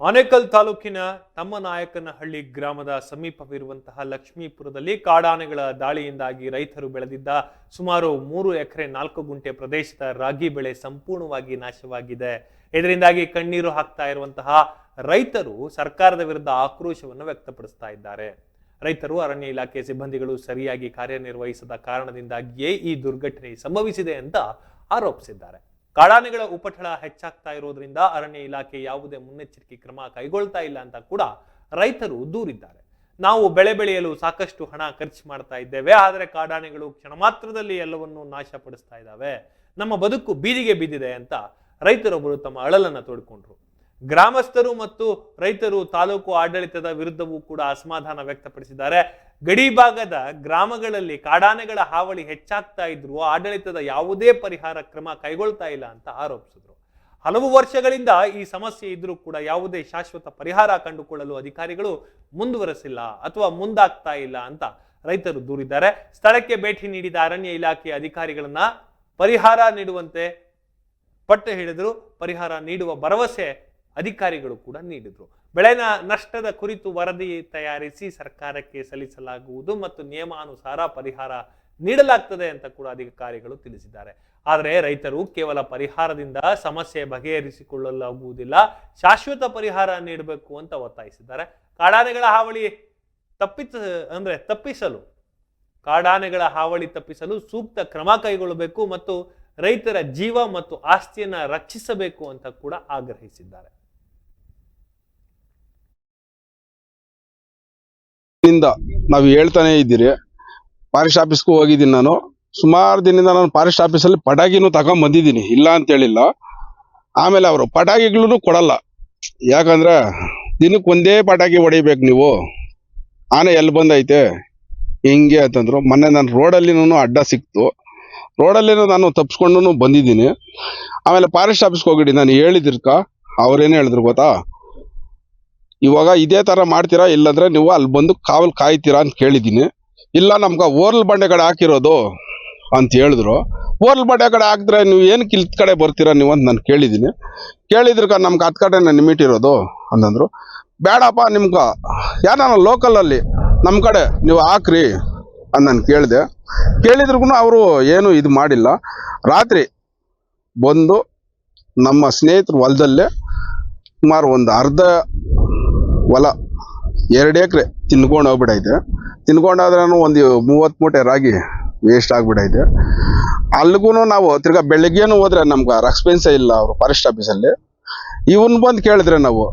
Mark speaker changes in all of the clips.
Speaker 1: ಆನೇಕಲ್ ತಾಲೂಕಿನ ತಮ್ಮನಾಯಕನಹಳ್ಳಿ ಗ್ರಾಮದ ಸಮೀಪವಿರುವಂತಹ ಲಕ್ಷ್ಮೀಪುರದಲ್ಲಿ ಕಾಡಾನೆಗಳ ದಾಳಿಯಿಂದಾಗಿ ರೈತರು ಬೆಳೆದಿದ್ದ ಸುಮಾರು ಮೂರು ಎಕರೆ ನಾಲ್ಕು ಗುಂಟೆ ಪ್ರದೇಶದ ರಾಗಿ ಬೆಳೆ ಸಂಪೂರ್ಣವಾಗಿ ನಾಶವಾಗಿದೆ. ಇದರಿಂದಾಗಿ ಕಣ್ಣೀರು ಹಾಕ್ತಾ ಇರುವಂತಹ ರೈತರು ಸರ್ಕಾರದ ವಿರುದ್ಧ ಆಕ್ರೋಶವನ್ನು ವ್ಯಕ್ತಪಡಿಸ್ತಾ ಇದ್ದಾರೆ. ರೈತರು ಅರಣ್ಯ ಇಲಾಖೆ ಸಿಬ್ಬಂದಿಗಳು ಸರಿಯಾಗಿ ಕಾರ್ಯನಿರ್ವಹಿಸದ ಕಾರಣದಿಂದಾಗಿಯೇ ಈ ದುರ್ಘಟನೆ ಸಂಭವಿಸಿದೆ ಅಂತ ಆರೋಪಿಸಿದ್ದಾರೆ. ಕಾಡಾನೆಗಳ ಉಪಟಳ ಹೆಚ್ಚಾಗ್ತಾ ಇರೋದ್ರಿಂದ ಅರಣ್ಯ ಇಲಾಖೆ ಯಾವುದೇ ಮುನ್ನೆಚ್ಚರಿಕೆ ಕ್ರಮ ಕೈಗೊಳ್ತಾ ಇಲ್ಲ ಅಂತ ಕೂಡ ರೈತರು ದೂರಿದ್ದಾರೆ. ನಾವು ಬೆಳೆ ಬೆಳೆಯಲು ಸಾಕಷ್ಟು ಹಣ ಖರ್ಚು ಮಾಡ್ತಾ ಇದ್ದೇವೆ, ಆದರೆ ಕಾಡಾನೆಗಳು ಕ್ಷಣ ಮಾತ್ರದಲ್ಲಿ ಎಲ್ಲವನ್ನೂ ನಾಶಪಡಿಸ್ತಾ ಇದ್ದಾವೆ. ನಮ್ಮ ಬದುಕು ಬೀದಿಗೆ ಬಿದ್ದಿದೆ ಅಂತ ರೈತರೊಬ್ಬರು ತಮ್ಮ ಅಳಲನ್ನ ತೊಡ್ಕೊಂಡ್ರು. ಗ್ರಾಮಸ್ಥರು ಮತ್ತು ರೈತರು ತಾಲೂಕು ಆಡಳಿತದ ವಿರುದ್ಧವೂ ಕೂಡ ಅಸಮಾಧಾನ ವ್ಯಕ್ತಪಡಿಸಿದ್ದಾರೆ. ಗಡಿ ಭಾಗದ ಗ್ರಾಮಗಳಲ್ಲಿ ಕಾಡಾನೆಗಳ ಹಾವಳಿ ಹೆಚ್ಚಾಗ್ತಾ ಇದ್ರು ಆಡಳಿತದ ಯಾವುದೇ ಪರಿಹಾರ ಕ್ರಮ ಕೈಗೊಳ್ತಾ ಇಲ್ಲ ಅಂತ ಆರೋಪಿಸಿದ್ರು. ಹಲವು ವರ್ಷಗಳಿಂದ ಈ ಸಮಸ್ಯೆ ಇದ್ರೂ ಕೂಡ ಯಾವುದೇ ಶಾಶ್ವತ ಪರಿಹಾರ ಕಂಡುಕೊಳ್ಳಲು ಅಧಿಕಾರಿಗಳು ಮುಂದುವರೆಸಿಲ್ಲ ಅಥವಾ ಮುಂದಾಗ್ತಾ ಇಲ್ಲ ಅಂತ ರೈತರು ದೂರಿದ್ದಾರೆ. ಸ್ಥಳಕ್ಕೆ ಭೇಟಿ ನೀಡಿದ ಅರಣ್ಯ ಇಲಾಖೆ ಅಧಿಕಾರಿಗಳನ್ನ ಪರಿಹಾರ ನೀಡುವಂತೆ ಪಟ್ಟು ಹಿಡಿದ್ರು. ಪರಿಹಾರ ನೀಡುವ ಭರವಸೆ ಅಧಿಕಾರಿಗಳು ಕೂಡ ನೀಡಿದರು. ಬೆಳೆನ ನಷ್ಟದ ಕುರಿತು ವರದಿ ತಯಾರಿಸಿ ಸರ್ಕಾರಕ್ಕೆ ಸಲ್ಲಿಸಲಾಗುವುದು ಮತ್ತು ನಿಯಮಾನುಸಾರ ಪರಿಹಾರ ನೀಡಲಾಗ್ತದೆ ಅಂತ ಕೂಡ ಅಧಿಕಾರಿಗಳು ತಿಳಿಸಿದ್ದಾರೆ. ಆದರೆ ರೈತರು ಕೇವಲ ಪರಿಹಾರದಿಂದ ಸಮಸ್ಯೆ ಬಗೆಹರಿಸಿಕೊಳ್ಳಲಾಗುವುದಿಲ್ಲ, ಶಾಶ್ವತ ಪರಿಹಾರ ನೀಡಬೇಕು ಅಂತ ಒತ್ತಾಯಿಸಿದ್ದಾರೆ. ಕಾಡಾನೆಗಳ ಹಾವಳಿ ತಪ್ಪಿತ, ಅಂದ್ರೆ ತಪ್ಪಿಸಲು, ಕಾಡಾನೆಗಳ ಹಾವಳಿ ತಪ್ಪಿಸಲು ಸೂಕ್ತ ಕ್ರಮ ಕೈಗೊಳ್ಳಬೇಕು ಮತ್ತು ರೈತರ ಜೀವ ಮತ್ತು ಆಸ್ತಿಯನ್ನ ರಕ್ಷಿಸಬೇಕು ಅಂತ ಕೂಡ ಆಗ್ರಹಿಸಿದ್ದಾರೆ.
Speaker 2: ನಿಂದ ನಾವು ಹೇಳ್ತಾನೆ ಇದ್ದೀರಿ. ಫಾರೆಸ್ಟ್ ಆಫೀಸ್ಗೂ ಹೋಗಿದ್ದೀನಿ ನಾನು. ಸುಮಾರು ದಿನದಿಂದ ನಾನು ಫಾರೆಸ್ಟ್ ಆಫೀಸಲ್ಲಿ ಪಟಾಕಿನೂ ತಗೊಂಡ್ ಬಂದಿದ್ದೀನಿ. ಇಲ್ಲ ಅಂತ ಹೇಳಿಲ್ಲ. ಆಮೇಲೆ ಅವರು ಪಟಾಕಿಗಳನ್ನು ಕೊಡಲ್ಲ. ಯಾಕಂದ್ರೆ ದಿನಕ್ಕೆ ಒಂದೇ ಪಟಾಕಿ ಹೊಡಿಬೇಕು ನೀವು. ಆನೆ ಎಲ್ಲಿ ಬಂದೈತೆ? ಹಿಂಗೆ ಅಂತಂದ್ರು ಮೊನ್ನೆ ನಾನು ರೋಡಲ್ಲಿನೂ ಅಡ್ಡ ಸಿಕ್ತು. ರೋಡಲ್ಲಿನೂ ನಾನು ತಪ್ಪಿಸ್ಕೊಂಡು ಬಂದಿದ್ದೀನಿ. ಆಮೇಲೆ ಫಾರೆಸ್ಟ್ ಆಫೀಸ್ಗೆ ಹೋಗಿಡಿ, ನಾನು ಹೇಳಿದಿರ್ಕ. ಅವ್ರೇನು ಹೇಳಿದ್ರು ಗೊತ್ತಾ? ಇವಾಗ ಇದೇ ತರ ಮಾಡ್ತೀರಾ ಇಲ್ಲಾಂದರೆ ನೀವು ಅಲ್ಲಿ ಬಂದು ಕಾವಲ್ ಕಾಯ್ತೀರಾ ಅಂತ ಕೇಳಿದ್ದೀನಿ. ಇಲ್ಲ, ನಮ್ಗೆ ಓರ್ಲ್ ಬಂಡೆ ಕಡೆ ಹಾಕಿರೋದು ಅಂತ ಹೇಳಿದ್ರು. ಓರ್ಲ್ ಬಂಡೆ ಕಡೆ ಹಾಕಿದ್ರೆ ನೀವು ಏನು ಕಿಲ್ ಕಡೆ ಬರ್ತೀರಾ ನೀವು ಅಂತ ನಾನು ಕೇಳಿದ್ದೀನಿ. ಕೇಳಿದ್ರಕ ನಮ್ಗೆ ಹತ್ತು ಕಡೆ ಲಿಮಿಟ್ ಇರೋದು ಅಂತಂದ್ರು ಬೇಡಪ್ಪ ನಿಮ್ಗೆ ಯಾರ ಲೋಕಲಲ್ಲಿ ನಮ್ಮ ಕಡೆ ನೀವು ಹಾಕ್ರಿ ಅಂತ ನಾನು ಕೇಳಿದೆ. ಕೇಳಿದ್ರಿಗೂ ಅವರು ಏನು ಇದು ಮಾಡಿಲ್ಲ. ರಾತ್ರಿ ಬಂದು ನಮ್ಮ ಸ್ನೇಹಿತರು ಹೊಲದಲ್ಲೇ ಸುಮಾರು ಒಂದು ಅರ್ಧ ಹೊಲ ಎರಡು ಎಕರೆ ತಿನ್ಕೊಂಡು ಹೋಗ್ಬಿಟ್ಟೈತೆ. ತಿನ್ಕೊಂಡಾದ್ರೂ ಒಂದು ಮೂವತ್ತು ಮೂಟೆ ರಾಗಿ ವೇಸ್ಟ್ ಆಗ್ಬಿಟೈತೆ ಅಲ್ಲಿಗೂ ನಾವು ತಿರ್ಗಾ ಬೆಳಗ್ಗೆನೂ ಹೋದ್ರೆ ನಮ್ಗೆ ರೆಕ್ಸ್ಪೆನ್ಸೇ ಇಲ್ಲ, ಅವರು ಫಾರೆಸ್ಟ್ ಆಫೀಸಲ್ಲಿ ಇವನ್ ಬಂದು ಕೇಳಿದ್ರೆ ನಾವು,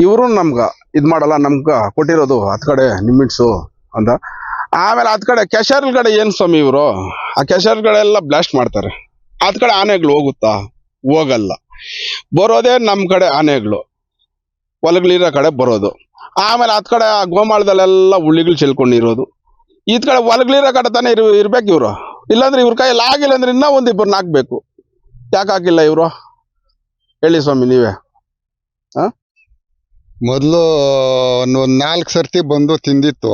Speaker 2: ಇವರು ನಮ್ಗೆ ಇದು ಮಾಡಲ್ಲ, ನಮ್ಗೆ ಕೊಟ್ಟಿರೋದು ಹತ್ತು ಕಡೆ ನಿಮಿಟ್ಸು ಅಂತ. ಆಮೇಲೆ ಹತ್ತು ಕಡೆ ಕಡೆ ಏನು ಸ್ವಾಮಿ ಇವರು? ಆ ಕೆಶರ್ ಕಡೆ ಎಲ್ಲ ಬ್ಲಾಸ್ಟ್ ಮಾಡ್ತಾರೆ. ಹತ್ತು ಕಡೆ ಆನೆಗಳು ಹೋಗುತ್ತಾ? ಹೋಗಲ್ಲ. ಬರೋದೇ ನಮ್ಮ ಕಡೆ ಆನೆಗಳು. ಹೊಲಗಳಿರೋ ಕಡೆ ಬರೋದು. ಆಮೇಲೆ ಅತ್ ಕಡೆ ಆ ಗೋಮಾಳದಲ್ಲೆಲ್ಲ ಉಳ್ಳಿಗಳು ಚೆಲ್ಕೊಂಡಿರೋದು. ಈತ್ ಕಡೆ ಹೊಲಗಳಿರೋ ಕಡೆ ತಾನೇ ಇರು, ಇರ್ಬೇಕು ಇವರು. ಇಲ್ಲಾಂದ್ರೆ ಇವ್ರ ಕೈಯಲ್ಲಿ ಆಗಿಲ್ಲ ಅಂದ್ರೆ ಇನ್ನೂ ಒಂದಿಬ್ಬರನ್ನ ಹಾಕ್ಬೇಕು. ಯಾಕೆ ಹಾಕಿಲ್ಲ ಇವರು? ಹೇಳಿ ಸ್ವಾಮಿ, ನೀವೇ.
Speaker 3: ಮೊದಲು ಒಂದು ನಾಲ್ಕು ಸರ್ತಿ ಬಂದು ತಿಂದಿತ್ತು.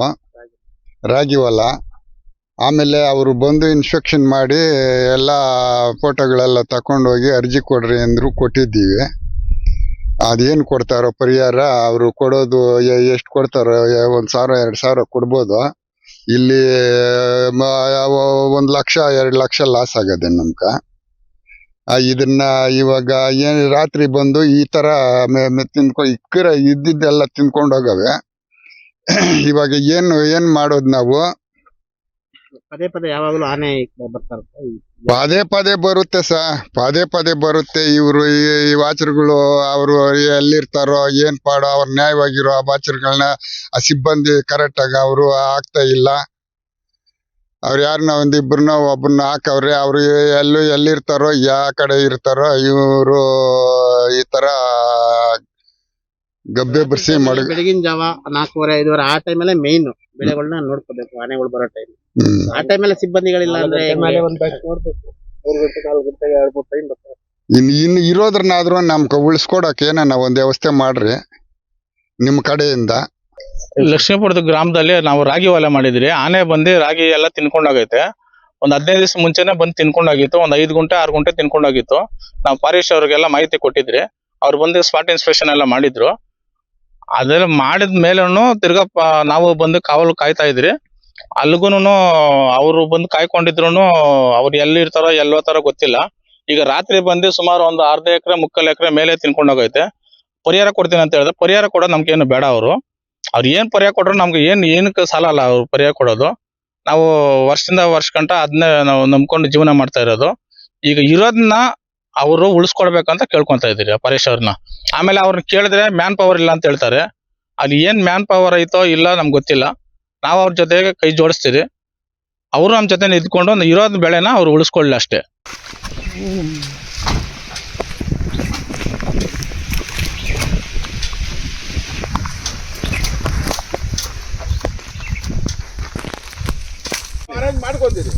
Speaker 3: ರಾಗಿ ಹೊಲ. ಆಮೇಲೆ ಅವರು ಬಂದು ಇನ್ಸ್ಪೆಕ್ಷನ್ ಮಾಡಿ ಎಲ್ಲ ಫೋಟೋಗಳೆಲ್ಲ ತಗೊಂಡೋಗಿ ಅರ್ಜಿ ಕೊಡ್ರಿ ಅಂದ್ರು ಕೊಟ್ಟಿದ್ದೀವಿ. ಅದೇನು ಕೊಡ್ತಾರೋ ಪರಿಹಾರ, ಅವರು ಕೊಡೋದು ಎಷ್ಟು ಕೊಡ್ತಾರೋ ಒಂದ್ ಸಾವಿರ, ಎರಡ್ ಸಾವಿರ ಕೊಡ್ಬೋದು. ಇಲ್ಲಿ ಒಂದು ಲಕ್ಷ, ಎರಡು ಲಕ್ಷ ಲಾಸ್ ಆಗದೆ ನಮ್ಗ. ಇದನ್ನ ಇವಾಗ ಏನ್ ರಾತ್ರಿ ಬಂದು ಈ ತರ ತಿನ್ಕೊ ಇಕ್ಕರ ಇದ್ದಿದ್ದೆಲ್ಲ ತಿನ್ಕೊಂಡು ಹೋಗವೆ. ಇವಾಗ ಏನು, ಏನ್ ಮಾಡೋದು ನಾವು?
Speaker 4: ಪದೇ ಪದೇ ಯಾವಾಗಲೂ ಆನೆ ಬರ್ತಾರೆ
Speaker 3: ಪದೇ ಪದೇ ಬರುತ್ತೆ ಸ ಪದೇ ಪದೇ ಬರುತ್ತೆ ಇವರು ಈ ವಾಚರ್ಗಳು ಅವರು ಎಲ್ಲಿರ್ತಾರೋ ಏನ್ ಪಾಡೋ ಅವ್ರ ನ್ಯಾಯವಾಗಿರೋ ಆ ವಾಚರ್ಗಳನ್ನ ಆ ಸಿಬ್ಬಂದಿ ಕರೆಕ್ಟ್ ಆಗಿ ಅವರು ಆಗ್ತಾ ಇಲ್ಲ. ಅವ್ರು ಯಾರನ್ನ ಒಂದಿಬ್ರು ಒಬ್ಬರನ್ನ ಹಾಕವ್ರೆ ಅವ್ರು ಎಲ್ಲೂ ಎಲ್ಲಿರ್ತಾರೋ ಯಾವ ಕಡೆ ಇರ್ತಾರೋ ಇವರು ಈ ತರ ಗಬ್ಬೆ ಬರ್ಸಿ ಮಡಗ
Speaker 4: ಬೆಳಗಿನ ಜಾವ ನಾಲ್ಕೂವರೆ ಐದುವರೆ ಆ ಟೈಮಲ್ಲೇ ಮೇನ್ ಬೆಳೆಗಳನ್ನ ನೋಡ್ಕೋಬೇಕು ಆನೆಗಳು ಬರೋ ಟೈಮ್ ಆ ಟೈಮ್ ಟೈಮಲ್ಲಿ ಸಿಬ್ಬಂದಿಗಳಿಲ್ಲ ಅಂದ್ರೆ
Speaker 3: ಇನ್ ಇನ್ನು ಇರೋದ್ರನ್ನಾದ್ರೂ ನಮ್ಗೆ ಉಳಿಸ್ಕೊಡಕ್ಕೆ ಏನನ್ನ ಒಂದ್ ವ್ಯವಸ್ಥೆ ಮಾಡ್ರಿ ನಿಮ್ ಕಡೆಯಿಂದ.
Speaker 5: ಲಕ್ಷ್ಮೀಪುರದ ಗ್ರಾಮದಲ್ಲಿ ನಾವು ರಾಗಿ ಹೊಲ ಮಾಡಿದ್ರಿ. ಆನೆ ಬಂದು ರಾಗಿ ಎಲ್ಲ ತಿನ್ಕೊಂಡೋಗೈತೆ. ಒಂದ್ ಹದಿನೈದು ದಿವಸ ಮುಂಚೆನೆ ಬಂದು ತಿನ್ಕೊಂಡೋಗಿತ್ತು. ಒಂದ್ ಐದು ಗಂಟೆ ಆರು ಗಂಟೆ ತಿನ್ಕೊಂಡೋಗಿತ್ತು. ನಾವು ಪಾರೀಶ್ ಅವ್ರಿಗೆಲ್ಲ ಮಾಹಿತಿ ಕೊಟ್ಟಿದ್ರಿ. ಅವ್ರು ಬಂದು ಸ್ಪಾಟ್ ಇನ್ಸ್ಪೆಕ್ಷನ್ ಎಲ್ಲ ಮಾಡಿದ್ರು. ಅದೆಲ್ಲ ಮಾಡಿದ ಮೇಲೂ ತಿರ್ಗಾ ನಾವು ಬಂದು ಕಾವಲು ಕಾಯ್ತಾ ಇದ್ರಿ. ಅಲ್ಗೂನು ಅವರು ಬಂದು ಕಾಯ್ಕೊಂಡಿದ್ರು ಅವ್ರು ಎಲ್ಲಿ ಇರ್ತಾರೋ ಎಲ್ಲೋತಾರ ಗೊತ್ತಿಲ್ಲ. ಈಗ ರಾತ್ರಿ ಬಂದು ಸುಮಾರು ಒಂದು ಅರ್ಧ ಎಕರೆ, ಮುಕ್ಕಾಲು ಎಕರೆ ಮೇಲೆ ತಿನ್ಕೊಂಡು ಹೋಗೈತೆ. ಪರಿಹಾರ ಕೊಡ್ತೀನಿ ಅಂತ ಹೇಳಿದ್ರೆ ಪರಿಹಾರ ಕೊಡೋದು ನಮ್ಗೆ ಬೇಡ ಅವರು. ಅವ್ರು ಏನ್ ಪರಿಹಾರ ಕೊಟ್ರು ನಮ್ಗೆ ಏನ್, ಏನಕ್ಕೆ ಸಾಲ ಅಲ್ಲ ಅವ್ರು ಪರಿಹಾರ ಕೊಡೋದು. ನಾವು ವರ್ಷದಿಂದ ವರ್ಷ ಗಂಟ ಅದನ್ನೇ ನಾವು ನಂಬ್ಕೊಂಡು ಜೀವನ ಮಾಡ್ತಾ ಇರೋದು. ಈಗ ಇರೋದನ್ನ ಅವರು ಉಳಿಸ್ಕೊಡ್ಬೇಕಂತ ಕೇಳ್ಕೊಂತ ಇದೀರಿ ಪರೇಶ್ ಅವ್ರನ್ನ ಆಮೇಲೆ ಅವ್ರನ್ನ ಕೇಳಿದ್ರೆ ಮ್ಯಾನ್ ಪವರ್ ಇಲ್ಲ ಅಂತ ಹೇಳ್ತಾರೆ. ಅಲ್ಲಿ ಏನ್ ಮ್ಯಾನ್ ಪವರ್ ಐತೋ ಇಲ್ಲ ನಮ್ಗೆ ಗೊತ್ತಿಲ್ಲ. ನಾವು ಅವ್ರ ಜೊತೆಗೆ ಕೈ ಜೋಡಿಸ್ತೀರಿ. ಅವರು ನಮ್ಮ ಜೊತೆ ನಿಂತ್ಕೊಂಡು ಇರೋದ್ ಬೆಳೆನ ಅವ್ರು ಉಳಿಸ್ಕೊಳ್ಳಿ ಅಷ್ಟೇ.
Speaker 2: ಮಾಡ್ಕೊತೀರಿ.